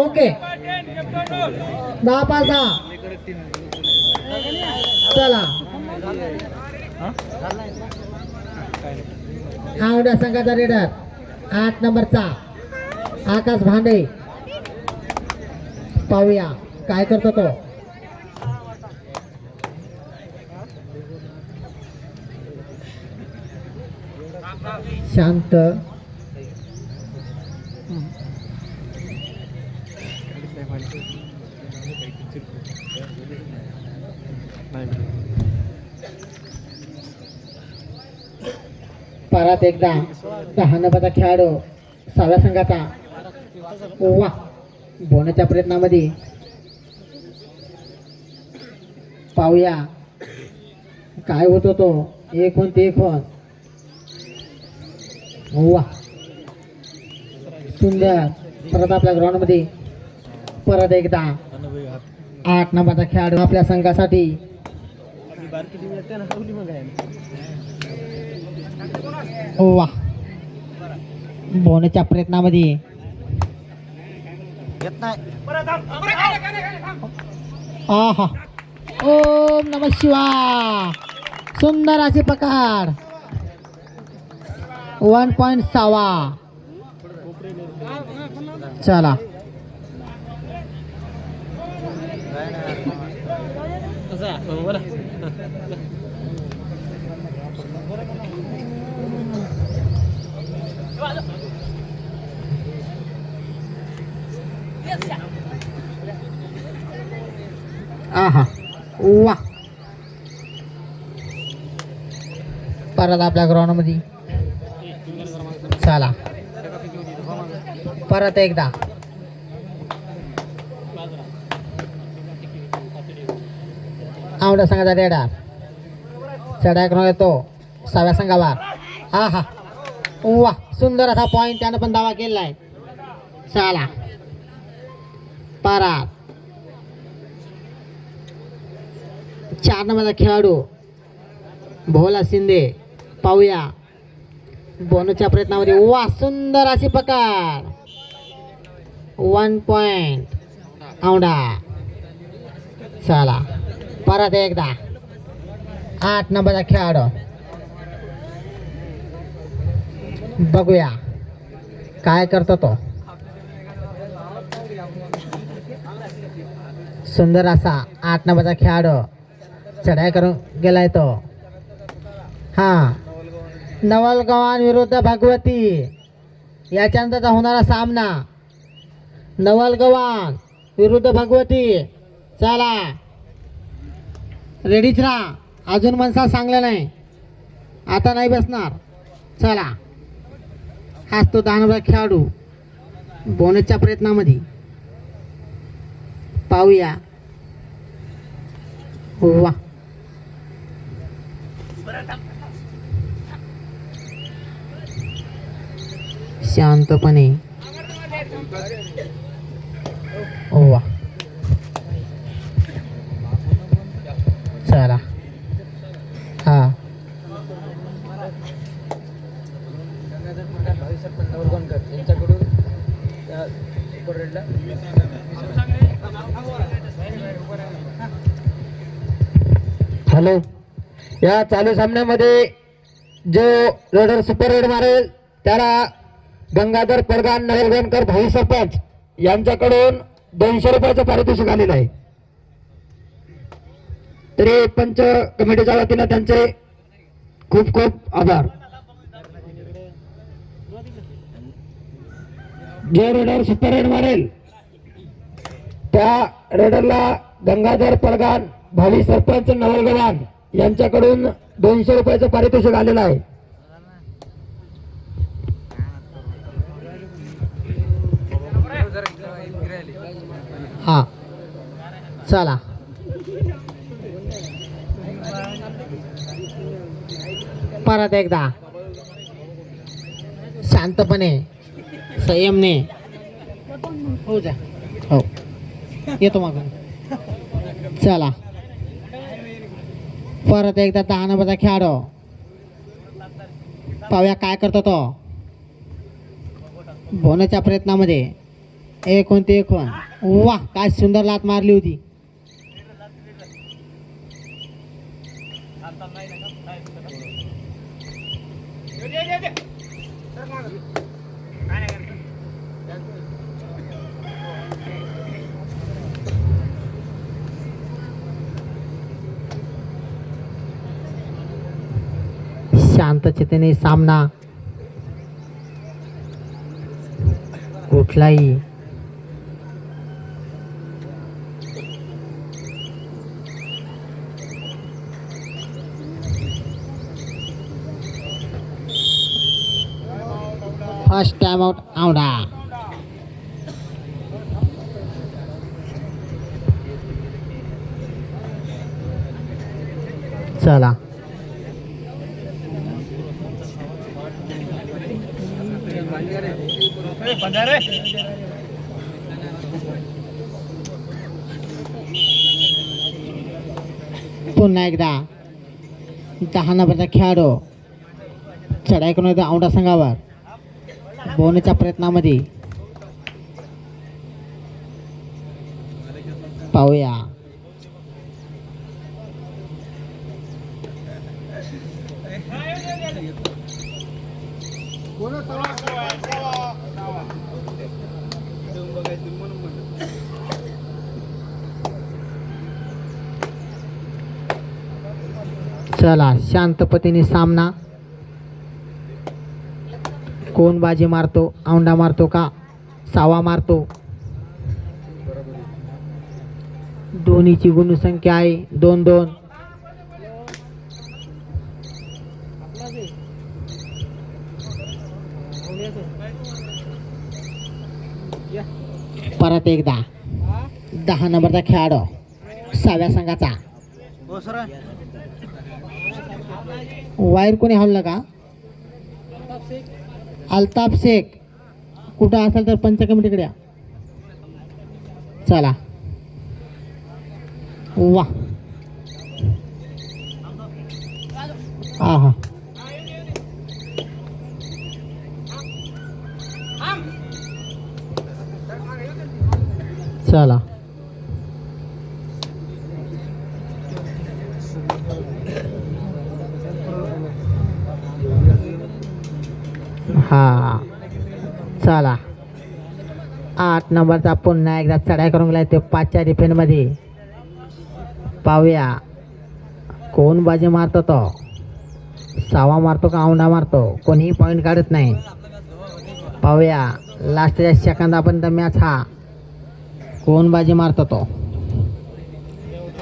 Okay. दहा पाच दहा चला आवड्या संघाचा रेडर आठ नंबरचा. आकाश भांडे. पाहूया. काय करतो तो? शांत. परत एकदा. दहा खेळाडू सहाव्या संघाचा. वा बोलण्याच्या प्रयत्नामध्ये. पाहूया. काय होत तो? एक होन ते एक होन वा सुंदर. परत आपल्या ग्राउंडमध्ये परत एकदा. आठ नंबरचा खेळाडू आपल्या संघासाठी. वा. बोनच्या प्रयत्नामध्ये. येत नाही. ओम नम शिवा सुंदर अशी पकड. वन पॉइंट सहा चला. आहा वा परत आपल्या ग्राउंडमध्ये चला परत एकदा आवडा संघाचा रेडा चढा करून येतो सहाव्या संघावर हा हा वा सुंदर असा पॉईंट त्यानं पण दावा केलेला आहे चला. परत चार नंबरचा खेळाडू. भोला शिंदे. पाहूया. बोनच्या प्रयत्नामध्ये. वा सुंदर अशी पकड. वन पॉइंट औंडा चला. परत एकदा. आठ नंबरचा खेळाडू. बघूया. काय करतो तो? सुंदर असा आठ नंबरचा खेळाडू चढाई करून गेलाय तो. हा. नवलगवान विरुद्ध भगवती. याच्यानंतरचा होणारा सामना. नवलगवान विरुद्ध भगवती. चला. रेडीच राहा. अजून मनसा सांगलं नाही. आता नाही बसणार. चला. आज तो दानवा खेळाडू. बोनसच्या प्रयत्नामध्ये. पाहूया. वा. शांतपणे. झालं. या चालू सामन्यामध्ये जो रेडर सुपर रेड मारेल त्याला गंगाधर परगान नगरगणकर भाई सरपंच यांच्याकडून दोनशे रुपयाचं पारितोषिक आलेलं आहे. तरी पंच कमिटीच्या वतीनं त्यांचे खूप खूप आभार. जे रेडर सुपर रेड मारेल त्या रेडरला गंगाधर परगान भावी सरपंच नवलगवान यांच्याकडून दोनशे रुपयाचं पारितोषिक आलेलं आहे. हा. चला. परत एकदा. शांतपणे. संयमने. हो जा. हो. येतो मग चला. परत एकदा दहा नंबरचा खेळाडू. पाहूया काय करतो तो. बोनच्या प्रयत्नामध्ये. एकोण ते एकोण. वा काय सुंदर लात मारली होती. शांतचितेने सामना. कुठलाही. फर्स्ट टाइम आउट आवडा चला. पुन्हा एकदा. दहा नंबरचा खेळाडू. चढाई करून येतो औंढा संघावर. बोलण्याच्या प्रयत्नामध्ये. पाहूया चला शांतपतीने सामना. कोण बाजी मारतो? औंडा मारतो का? सावा मारतो. दोन्हीची गुणसंख्या आहे. दोन दोन. परत एकदा. दहा नंबरचा खेळाडू. सहाव्या संघाचा. वायर कोणी हल्लं का? अल्ताफ शेख. कुठं असेल तर पंच कमिटीकडे या. चला. वा. हा हा. चला हा चला आठ नंबरचा पुन्हा एकदा चढाई करून गेला तो पाचच्या डिफेंडमध्ये पाहूया. कोण बाजी मारतो तो? सावा मारतो का औंडा मारतो? कोणीही पॉईंट काढत नाही. पाहूया. लास्टच्या सेकंदापर्यंत मॅच हा. कोण बाजी मारतो तो?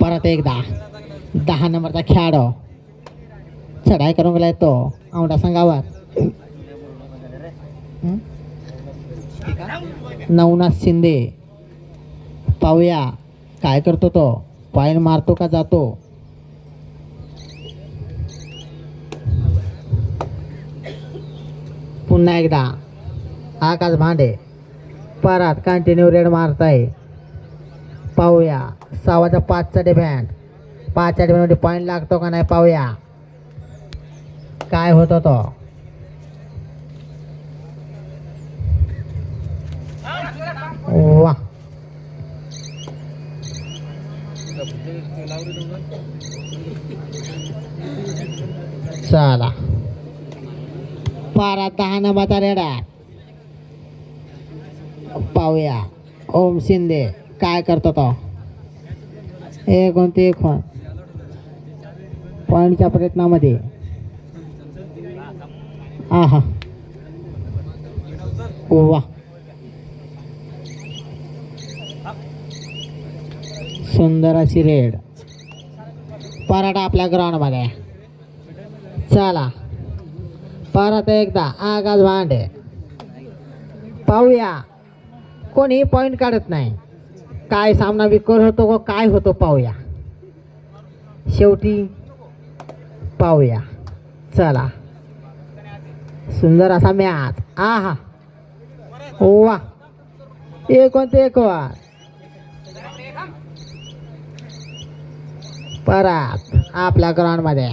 परत एकदा. दहा नंबरचा खेळाडू. चढाई करून गेलाय तो औंडा संघावर. नवनाथ शिंदे. पाहूया काय करतो तो? पायन मारतो का जातो? पुन्हा एकदा. आकाश भांडे. परत कंटिन्यू रेड मारताय. पाहूया सहावाचा पाचचा डिफेंड पाचच्या डिफेंडमध्ये पॉईंट लागतो का नाही पाहूया. काय होतो तो वा चला. पारा दहा नंबरचा रेडा. पाहूया. ओम शिंदे काय करतो तो? एक कोणते एक पॉईंटच्या प्रयत्नामध्ये. आहा. वा. सुंदर अशी रेड. पराठा आपल्या ग्राउंडमध्ये. चला. परत एकदा आगाज भांडे. पाहूया. कोणी पॉईंट काढत नाही. काय सामना विकर होतो व काय होतो पाहूया. शेवटी पाहूया. चला. सुंदर असा मॅच आहा. वा. एक एक वार परत आपल्या ग्राउंडमध्ये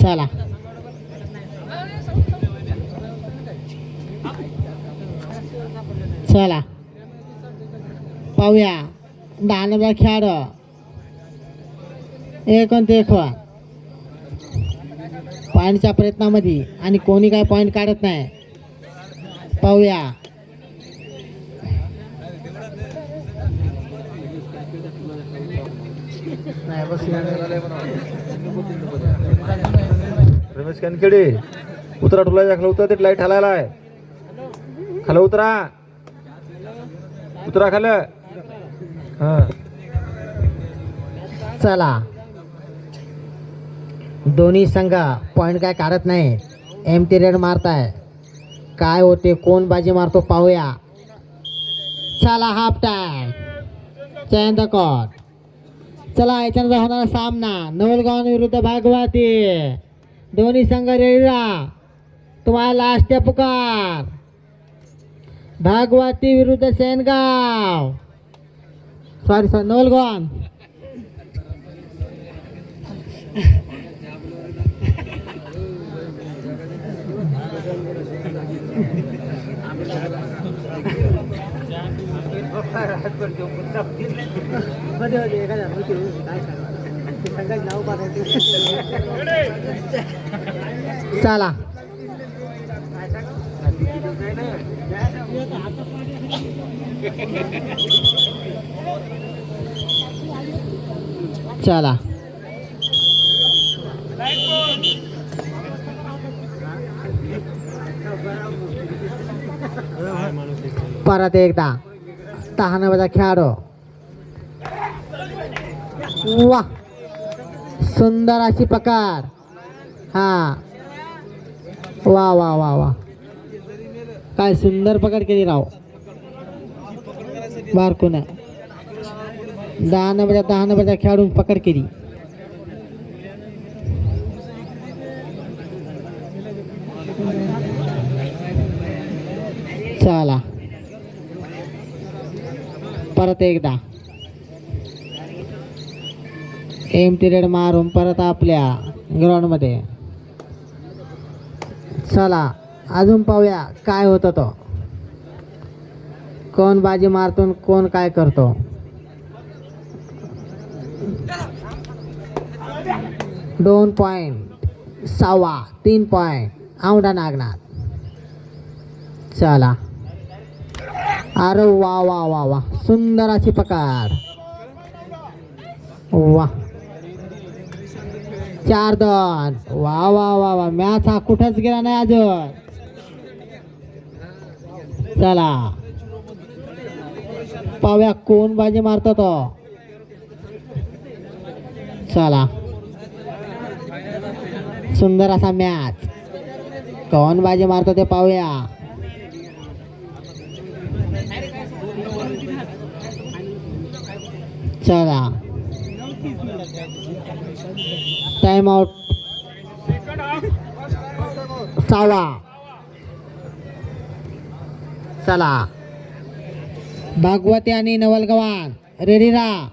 चला. चला. पाहूया. दहा नंबर खेळाडू एकोणते खोवा पॉईंटच्या प्रयत्नामध्ये. आणि कोणी काय पॉईंट काढत नाही. पाहूया. रमेश कनकेडे उतरा टोला खाला उतरा ते लाइट हलायला आहे. खाला उतरा. उतरा खाल. हा. चला. दोन्ही संघ पॉईंट काय काढत नाही. एम टी रेड मारताय. काय होते कोण बाजी मारतो पाहूया. चला हाफ टाइम द कॉट चला याच्यानंतर होणारा सामना. नवलगाव विरुद्ध भागवती. दोन्ही संघ रेडा. तुम्हाला लास्ट पुकार. भागवती विरुद्ध सेनगाव. सॉरी सॉरी नवलगाव चला. चला. परत एकदा. दहा नंबरचा खेळाडू वा सुंदर अशी पकार हा वा वा वा वा काय सुंदर पकड केली राव बारकून दहा नंबरच्या दहा नंबरच्या खेळाडून पकड केली चला परत एकदा. एम रेड मारून परत आपल्या ग्राउंडमध्ये चला अजून पाहूया काय होतं तो. कोण बाजी मारतून कोण काय करतो. दोन पॉईंट सहावा तीन पॉईंट औंढा नागनाथ. चला. अरे वा वा वा वा. सुंदर अशी पकार. वा. चार दोन. वा वा वा वा. मॅच हा कुठंच गेला नाही अजून. चला. पाव्या कोण बाजी मारतो तो. चला. सुंदर असा मॅच. कोण बाजी मारतो ते पाहूया. चला. टाइम आउट सावा चला. भागवती आणि नवलगवान रेडी राहा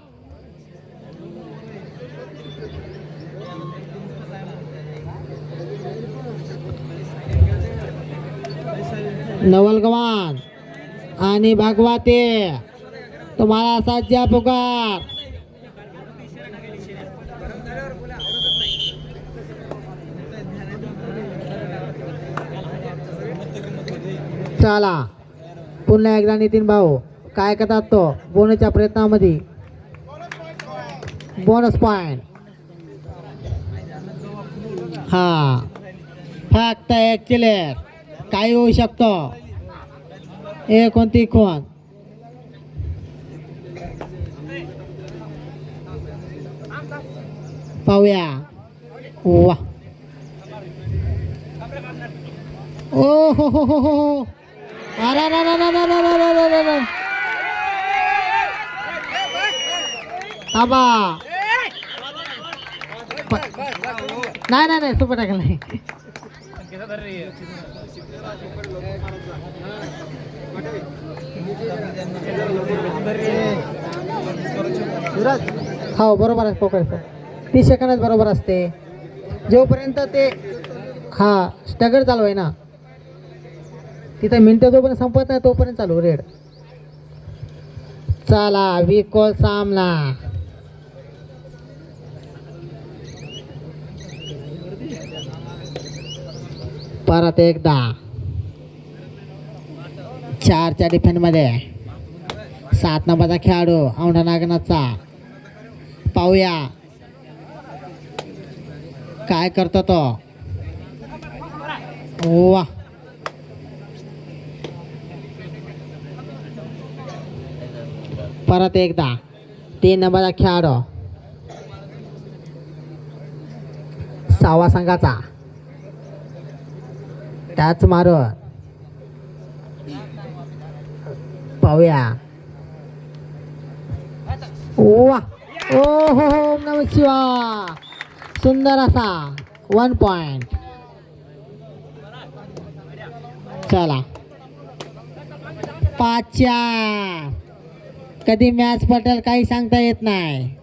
नवलगवान आणि भागवते. तुम्हाला सज्जा पुकार. चला. पुन्हा एकदा नितीन भाऊ काय करतात तो? बोनसच्या प्रयत्नामध्ये. बोनस पॉईंट हा. फक्त एक चिलेर काही होऊ शकतो. हे कोणती कोण पाहूया. वा. ओ हो हो हो हो, हो. अरे थांबा. नाही नाही नाही सुपर टाकला नाही. हो बरोबर आहे पोकळ. तीस सेकंदच बरोबर असते. जोपर्यंत ते हा स्टगर चालू आहे ना तिथं मिनटं जोपर्यंत संपत नाही तोपर्यंत चालू रेड. चला विकोल सामना. परत एकदा. चारच्या डिफेंडमध्ये सात नंबरचा खेळाडू औंढा नागनाथचा. पाहूया. काय करतो तो? वा. परत एकदा. तीन नंबरचा खेळाडू. सहावा संघाचा. त्याच मारून. पाहूया. वा. ओ हो हो नम शिवा सुंदर असा. वन पॉइंट चला. पाचच्या. कधी मॅच पटेल काही सांगता येत नाही.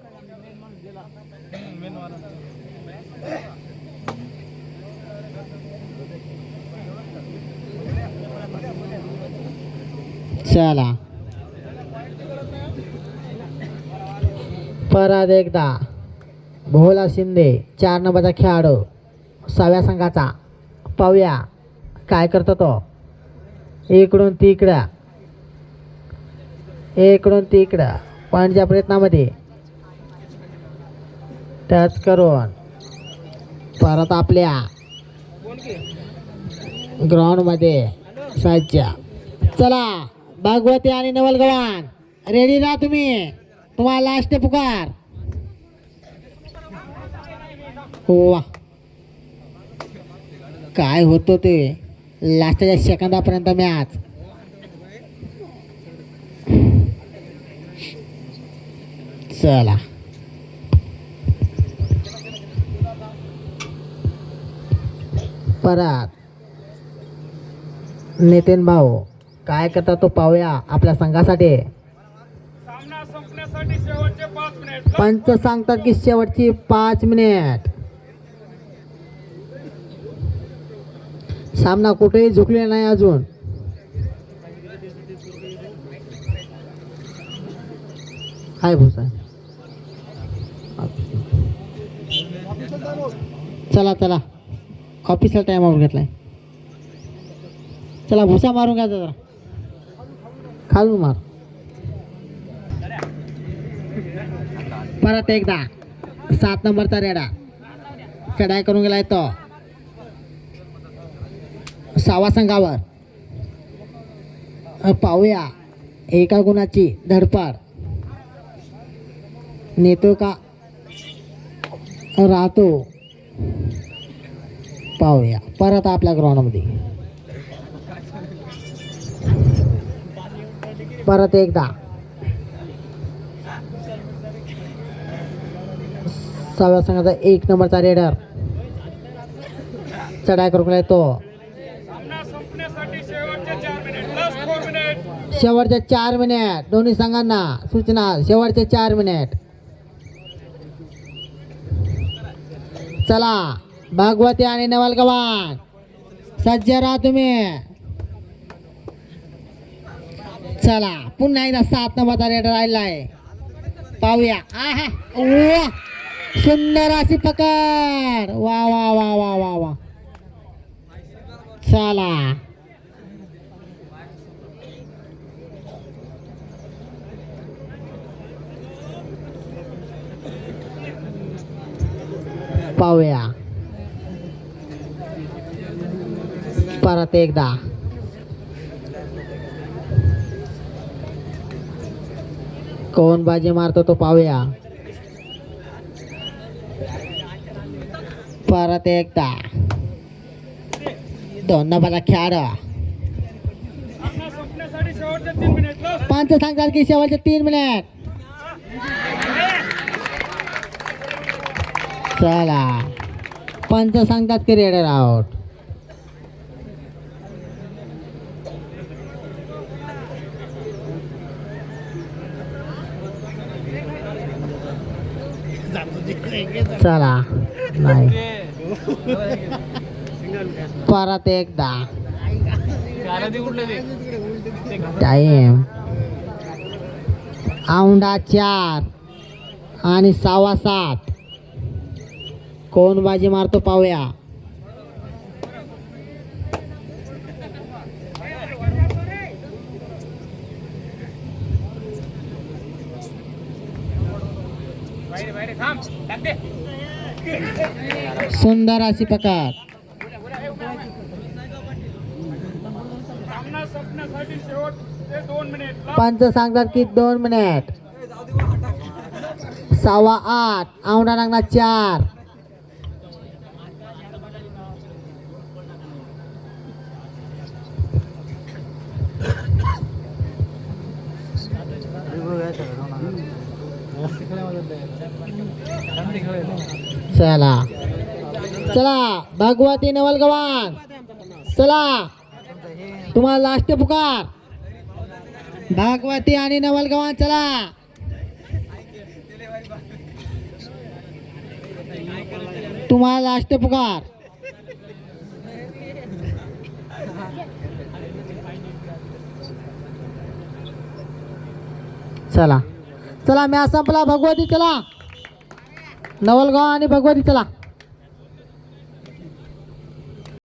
चला. परत एकदा. भोला शिंदे चार नंबरचा खेळाडू. सहाव्या संघाचा. पाहूया काय करतो तो. इकडून तिकडं. इकडून तिकडं. पॉईंटच्या प्रयत्नामध्ये. टच करून. परत आपल्या ग्राउंडमध्ये. सज्जा. चला भागवती आणि नवलगवान रेडी राहा तुम्ही? तुम्हाला लास्ट पुकार. वा काय होतो ते? लास्टच्या सेकंदापर्यंत मॅच चला. परत. नितीन भाऊ काय करता तो पाहूया आपल्या संघासाठी? पंच सांगतात की शेवटची पाच मिनिट सामना कुठेही झुकले नाही अजून. काय भूसा चला चला. ऑफिसला टाइम आवर घेतलाय. चला भुसा मारून घ्या जरा. खालून मार. परत एकदा. सात नंबरचा रेडा. चढाई करून गेलाय तो. सावा संघावर पाहूया. एका गुणाची धडपड. नेतो का? राहतो. पाहूया. परत आपल्या ग्राउंडमध्ये. परत एकदा. सहाव्या संघाचा एक नंबरचा रेडर. चढाई करून गेलाय शेवटच्या शेवटचे चार मिनिट. दोन्ही संघांना सूचना. शेवटचे चार मिनिट. चला. भागवती आणि नवल गवान. सज्ज राहा तुम्ही. चला. पुन्हा एकदा सात नंबरचा रेट राहिला आहे पाहूया आहा वा सुंदर अशी पकड. वा वा वा वा वा वा. चला. पाहूया. परत एकदा. कोण बाजी मारतो तो पाहूया. परत एकदा. दोन नंबरचा खेळाडू. पंच सांगतात की शेवटचे तीन मिनिट चला पंच सांगतात की रेडर आउट चला नाही. परत एकदा. टाइम औंढा चार आणि सहावा सात. कोण बाजी मारतो पाहूया. सुंदर अशी पकार पंच सांगतात की दोन मिनिट. सव्वा आठ. औंढा नागना चार. चला. चला भगवती नवलगवान चला. तुम्हाला लास्ट पुकार. भागवती आणि नवलगवान चला. तुम्हाला लास्ट पुकार. चला. चला मॅच संपला भगवती चला. नवलगाव आणि भगवती चला.